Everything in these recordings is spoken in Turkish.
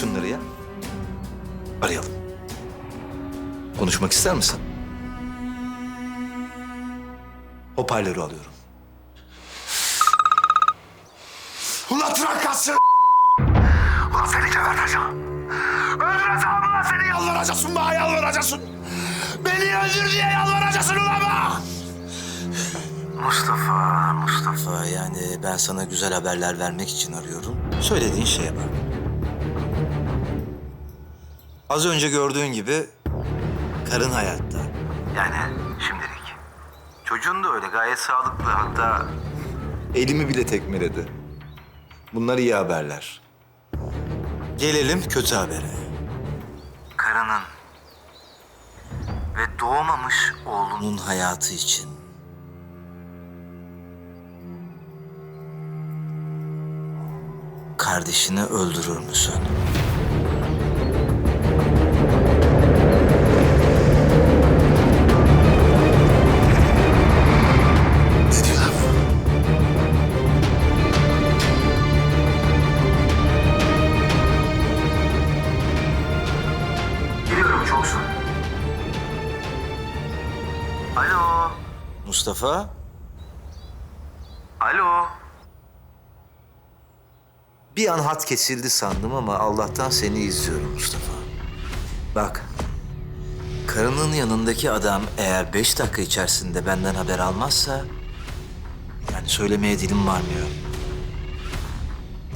şunları ya. Arayalım. Konuşmak ister misin? Hoparlörü alıyorum. Ulan trakasın! Ulan seni geberteceğim. Öldüreceğim ulan seni yalvaracaksın bana yalvaracaksın. Beni öldür diye yalvaracaksın ulan bana. Mustafa, Mustafa yani ben sana güzel haberler vermek için arıyorum. Söylediğin şeye bak. Az önce gördüğün gibi karın hayatta. Yani şimdilik. Çocuğun da öyle gayet sağlıklı hatta Elimi bile tekmeledi. Bunlar iyi haberler. Gelelim kötü habere. karının ve doğmamış oğlunun hayatı için. Kardeşini öldürür müsün? Mustafa, Alo. bir an hat kesildi sandım ama Allah'tan seni izliyorum Mustafa. Bak, karının yanındaki adam eğer beş dakika içerisinde benden haber almazsa... ...yani söylemeye dilim varmıyor.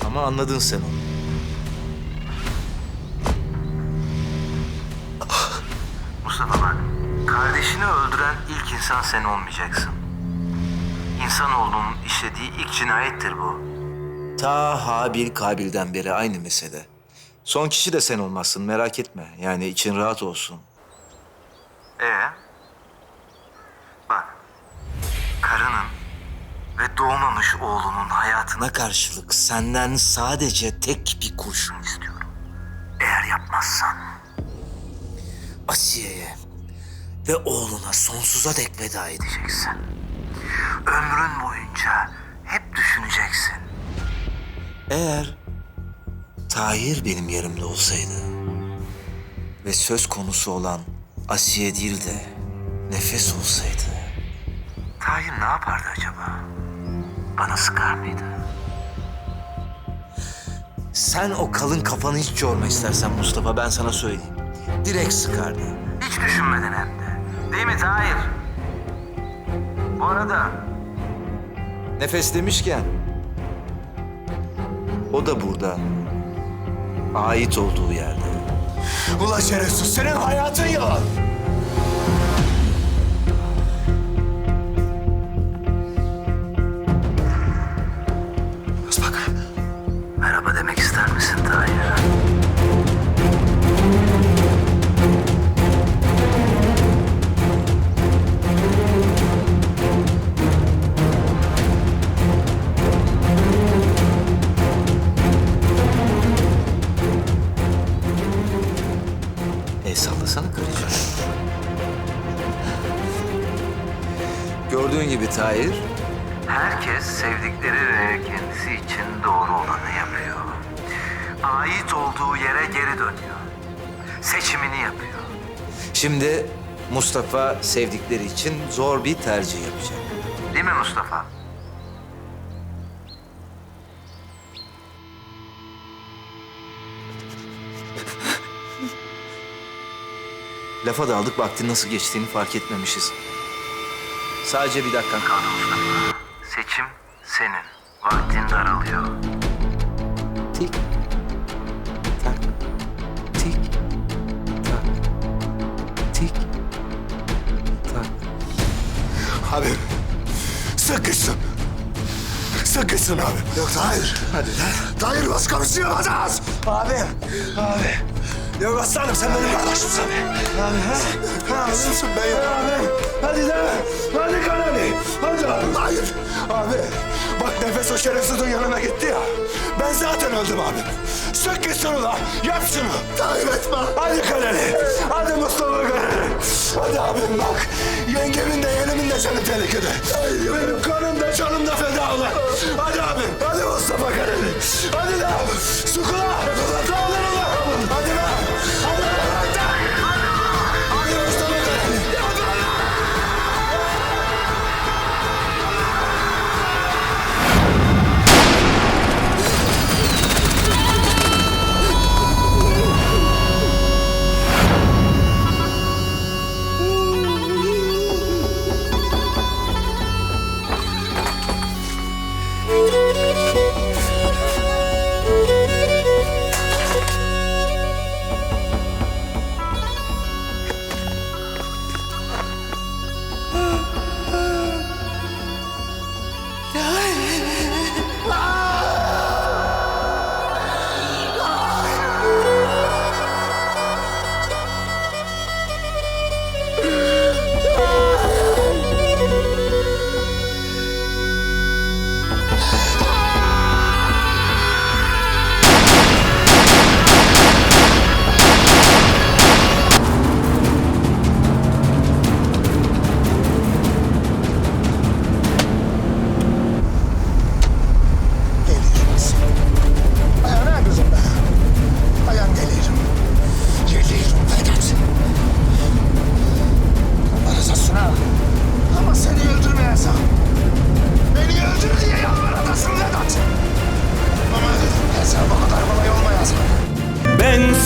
Ama anladın sen onu. Kardeşini öldüren ilk insan sen olmayacaksın. İnsanoğlunun işlediği ilk cinayettir bu. Ta Habil Kabil'den beri aynı mesele. Son kişi de sen olmazsın merak etme. Yani için rahat olsun. Ee? Bak. Karının ve doğmamış oğlunun hayatına karşılık senden sadece tek bir kurşun istiyorum. eğer yapmazsan Asiye'ye ve oğluna sonsuza dek veda edeceksin. Ömrün boyunca hep düşüneceksin. Eğer Tahir benim yerimde olsaydı ve söz konusu olan Asiye değil de nefes olsaydı Tahir ne yapardı acaba? Bana sıkar mıydı? sen o kalın kafanı hiç yorma istersen Mustafa ben sana söyleyeyim. Direkt sıkardı. Hiç düşünmeden hem Tahir? Bu arada Nefes demişken o da burada. Ait olduğu yerde. Ulan şerefsiz senin hayatın yalan. Tahir, Herkes sevdikleri ve kendisi için doğru olanı yapıyor. Ait olduğu yere geri dönüyor. Seçimini yapıyor. şimdi Mustafa sevdikleri için zor bir tercih yapacak. Değil mi Mustafa? Lafa daldık, vaktin nasıl geçtiğini fark etmemişiz. Sadece bir dakikan kaldı. Mustafa. Seçim senin. Vaktin daralıyor. Tik, tak, tik, tak, tik, tak. Abi sıkışsın. Sıkışsın abi. Yok hayır. Hadi. Hayır başka bir şey yapacağız. Abi. Abi. Yok aslanım sen benim kardeşimsin. Abi ha? Nasılsın beyim? Abi. Hadi lan. Hadi kanali. Hadi abi. Hayır. Abi. Bak nefes o şerefsizin yanına gitti ya. Ben zaten öldüm abi. Sök gitsin ulan. Yap şunu. Tahir etme. Hadi kanali. Hadi Mustafa kanali. Hadi abim bak. Yengemin de yeğenimin de canı tehlikede. Benim kanım da canım da feda ulan. Hadi abim. Hadi Mustafa kanali. Hadi lan. Sukula. Dağılın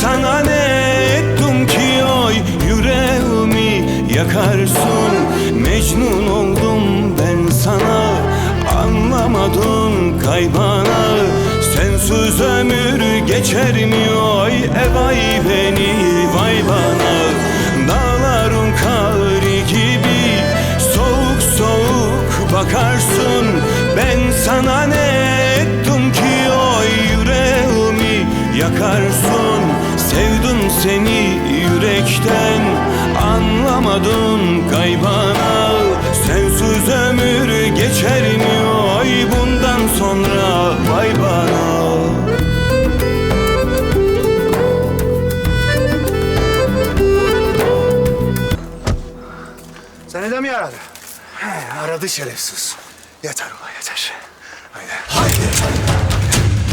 sana ne ettim ki oy yüreğimi yakarsın? Mecnun oldum ben sana anlamadın kaybana. Sensiz ömür geçer mi oy e vay beni vay bana? Dağların kari gibi soğuk soğuk bakarsın. Ben sana ne ettim ki oy yüreğimi yakarsın seni yürekten anlamadın kaybana Sensiz ömür geçer mi oy bundan sonra vay bana Seni de mi aradı? He, aradı şerefsiz. Yeter ulan yeter. Haydi. Haydi.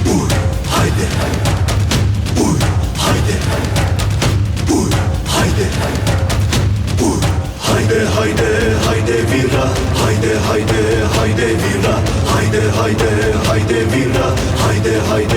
Uy, haydi. Uy, haydi. Uy, haydi haydi haydi vira. Haydi haydi haydi vira. Haydi haydi haydi vira. Haydi haydi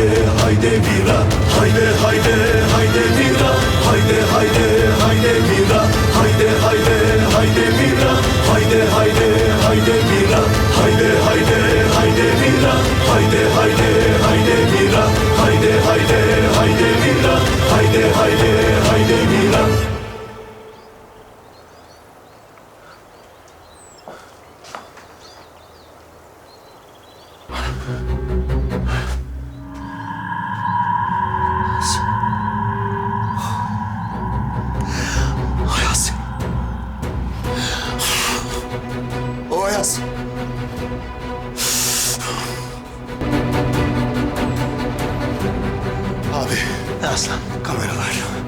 Hadi aslan. Kameralar.